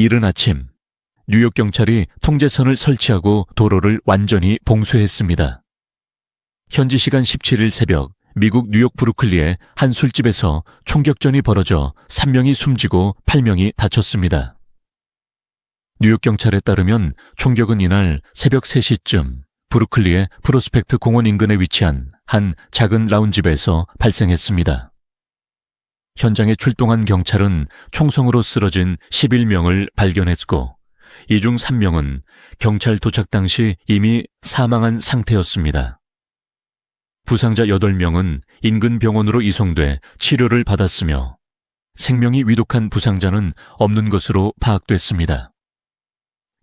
이른 아침, 뉴욕 경찰이 통제선을 설치하고 도로를 완전히 봉쇄했습니다. 현지 시간 17일 새벽, 미국 뉴욕 브루클리의 한 술집에서 총격전이 벌어져 3명이 숨지고 8명이 다쳤습니다. 뉴욕 경찰에 따르면 총격은 이날 새벽 3시쯤 브루클리의 프로스펙트 공원 인근에 위치한 한 작은 라운집에서 발생했습니다. 현장에 출동한 경찰은 총성으로 쓰러진 11명을 발견했고 이 중 3명은 경찰 도착 당시 이미 사망한 상태였습니다. 부상자 8명은 인근 병원으로 이송돼 치료를 받았으며 생명이 위독한 부상자는 없는 것으로 파악됐습니다.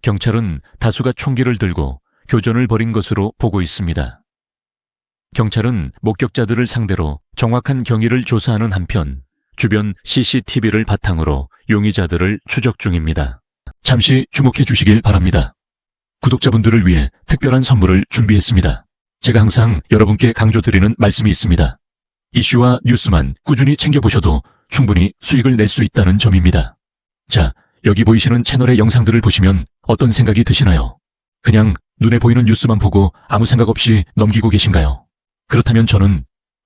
경찰은 다수가 총기를 들고 교전을 벌인 것으로 보고 있습니다. 경찰은 목격자들을 상대로 정확한 경위를 조사하는 한편 주변 CCTV를 바탕으로 용의자들을 추적 중입니다. 잠시 주목해 주시길 바랍니다. 구독자분들을 위해 특별한 선물을 준비했습니다. 제가 항상 여러분께 강조드리는 말씀이 있습니다. 이슈와 뉴스만 꾸준히 챙겨보셔도 충분히 수익을 낼 수 있다는 점입니다. 자, 여기 보이시는 채널의 영상들을 보시면 어떤 생각이 드시나요? 그냥 눈에 보이는 뉴스만 보고 아무 생각 없이 넘기고 계신가요? 그렇다면 저는